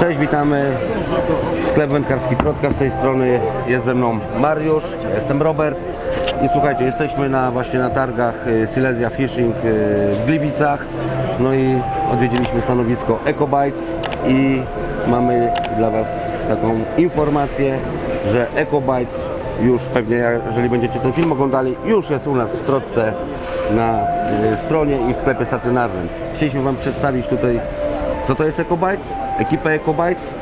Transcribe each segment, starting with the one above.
Cześć, witamy. Sklep wędkarski Protka z tej strony jest ze mną Mariusz, ja jestem Robert i słuchajcie, jesteśmy na właśnie na targach y, Silesia Fishing y, w Gliwicach. No i odwiedziliśmy stanowisko EcoBites i mamy dla Was taką informację, że EcoBites już pewnie, jeżeli będziecie ten film oglądali, już jest u nas w Trotce na y, stronie i w sklepie stacjonarnym. Chcieliśmy Wam przedstawić tutaj co to jest EcoBites, ekipę EcoBites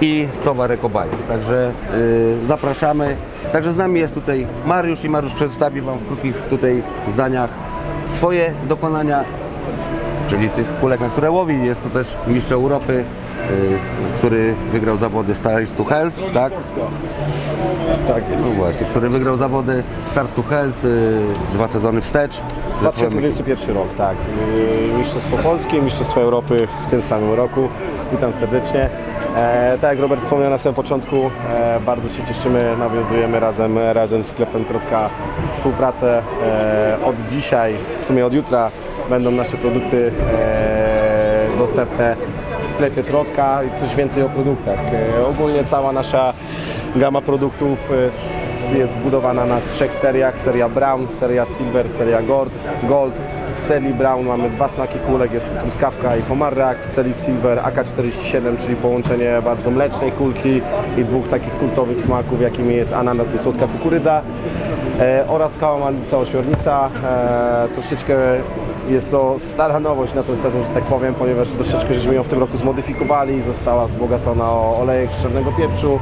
i towar EcoBites. Także y, zapraszamy. Także z nami jest tutaj Mariusz i Mariusz przedstawi Wam w krótkich tutaj zdaniach swoje dokonania, czyli tych kulek, na które łowi. Jest to też mistrz Europy, który wygrał zawody Stars to Health, tak? Tak jest. No właśnie, który wygrał zawody Stars to Health y, dwa sezony wstecz. ze swoją 2021 rok, tak. Yy, Mistrzostwo Polskie, Mistrzostwo Europy w tym samym roku. Witam serdecznie. E, tak jak Robert wspomniał na samym początku, e, bardzo się cieszymy, nawiązujemy razem, razem z sklepem Trotka współpracę. E, od dzisiaj, w sumie od jutra będą nasze produkty e, dostępne w sklepie Trotka i coś więcej o produktach. E, ogólnie cała nasza gama produktów e, jest zbudowana na trzech seriach. Seria Brown, seria Silver, seria Gold. Gold. W serii Brown mamy dwa smaki kulek, jest truskawka i pomarrak. W serii Silver AK-47, czyli połączenie bardzo mlecznej kulki i dwóch takich kultowych smaków, jakimi jest ananas i słodka kukurydza. E, oraz kałamalica ośmiornica. E, troszeczkę jest to stara nowość na ten sezon, że tak powiem, ponieważ troszeczkę żeśmy ją w tym roku zmodyfikowali, została wzbogacona o olejek z czarnego pieprzu,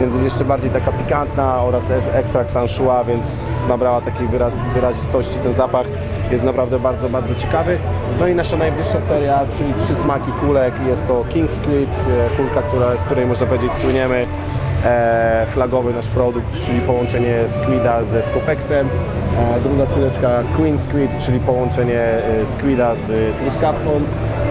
więc jest jeszcze bardziej taka pikantna oraz ekstrakt sanshua, więc nabrała takiej wyraz, wyrazistości ten zapach. Jest naprawdę bardzo, bardzo ciekawy. No i nasza najwyższa seria, czyli trzy smaki kulek, jest to King Squid, e, kulka, która, z której można powiedzieć słyniemy flagowy nasz produkt, czyli połączenie squida ze skopexem. E, druga kuleczka Queen Squid, czyli połączenie e, squida z truskawką.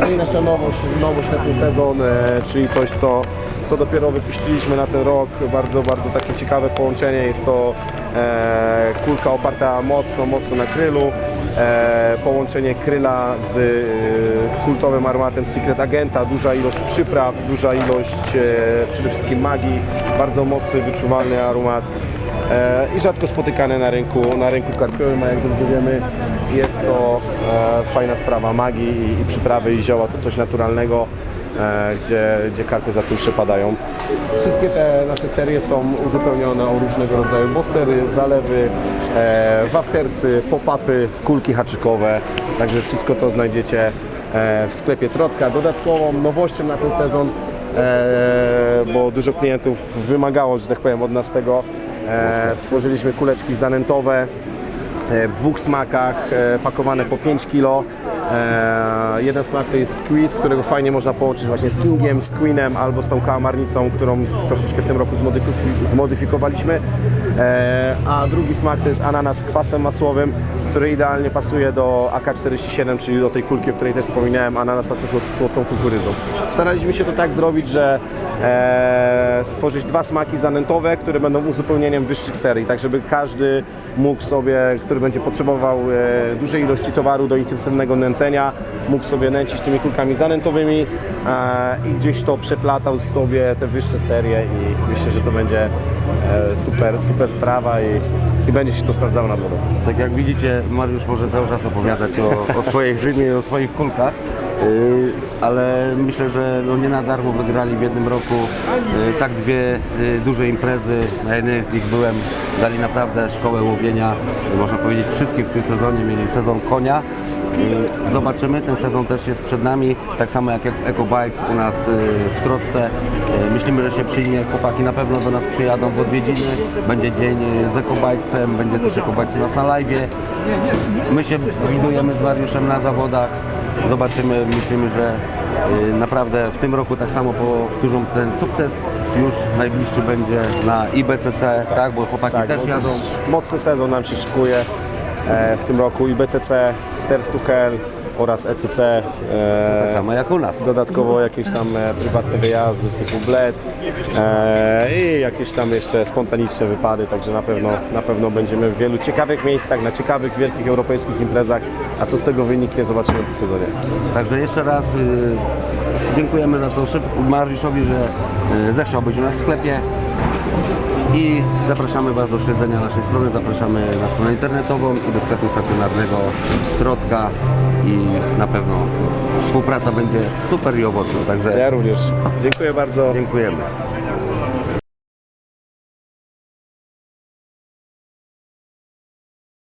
No i nasza nowość, nowość na ten sezon, e, czyli coś, co, co dopiero wypuściliśmy na ten rok. Bardzo, bardzo takie ciekawe połączenie. Jest to e, kulka oparta mocno, mocno na krylu. E, połączenie kryla z e, kultowym aromatem Secret Agenta, duża ilość przypraw, duża ilość e, przede wszystkim magii, bardzo mocny, wyczuwalny aromat i rzadko spotykany na rynku, na rynku karpiowym, a jak dobrze wiemy jest to fajna sprawa magii i, przyprawy i zioła, to coś naturalnego. Gdzie, gdzie karpy za tym przepadają. Wszystkie te nasze serie są uzupełnione o różnego rodzaju bostery, zalewy, waftersy, pop-upy, kulki haczykowe, także wszystko to znajdziecie e, w sklepie Trotka. Dodatkową nowością na ten sezon, e, bo dużo klientów wymagało, że tak powiem, od nas tego, e, stworzyliśmy kuleczki zanętowe, e, w dwóch smakach, e, pakowane po 5 kg. E, jeden smak to jest squid, którego fajnie można połączyć właśnie z kingiem, z queenem albo z tą kałamarnicą, którą troszeczkę w tym roku zmodyfi- zmodyfikowaliśmy. E, a drugi smak to jest ananas z kwasem masłowym, który idealnie pasuje do AK-47, czyli do tej kulki, o której też wspominałem, ananasa z słod- słodką kukurydzą. Staraliśmy się to tak zrobić, że e, stworzyć dwa smaki zanętowe, które będą uzupełnieniem wyższych serii, tak żeby każdy mógł sobie, który będzie potrzebował e, dużej ilości towaru do intensywnego nęcenia, mógł sobie nęcić tymi kulkami zanętowymi e, i gdzieś to przeplatał sobie te wyższe serie i myślę, że to będzie e, super, super sprawa i, i będzie się to sprawdzało na drodze. Tak jak widzicie, Mariusz może cały czas opowiadać o, o swojej Rzymie i o swoich kulkach, yy, ale myślę, że no nie na darmo wygrali w jednym roku yy, tak dwie yy, duże imprezy. Na jednej z nich byłem, dali naprawdę szkołę łowienia, można powiedzieć wszystkich w tym sezonie, mieli sezon konia. Zobaczymy, ten sezon też jest przed nami, tak samo jak w EcoBikes u nas yy, w Trotce. Yy, Myślimy, że się przyjmie, chłopaki na pewno do nas przyjadą w odwiedziny, będzie dzień yy, z EcoBikesem, będzie też EcoBikes u nas na live. My się widujemy z Mariuszem na zawodach, zobaczymy, myślimy, że naprawdę w tym roku tak samo powtórzą ten sukces. Już najbliższy będzie na IBCC, tak, bo chłopaki Tak, też jadą. Mocny sezon nam się szykuje w tym roku i BCC, Stairs to Hell oraz ECC. E, Tak samo jak u nas. Dodatkowo jakieś tam e, prywatne wyjazdy typu Bled e, i jakieś tam jeszcze spontaniczne wypady, także na pewno, na pewno będziemy w wielu ciekawych miejscach, na ciekawych, wielkich europejskich imprezach, a co z tego wyniknie zobaczymy po sezonie. Także jeszcze raz y, Dziękujemy za to szyb Mariuszowi, że e, zechciał być u nas w sklepie. I zapraszamy Was do śledzenia naszej strony, zapraszamy na stronę internetową i do sklepu stacjonarnego Trotka i na pewno współpraca będzie super i owocna, także Ja również. Dziękuję bardzo. dziękujemy.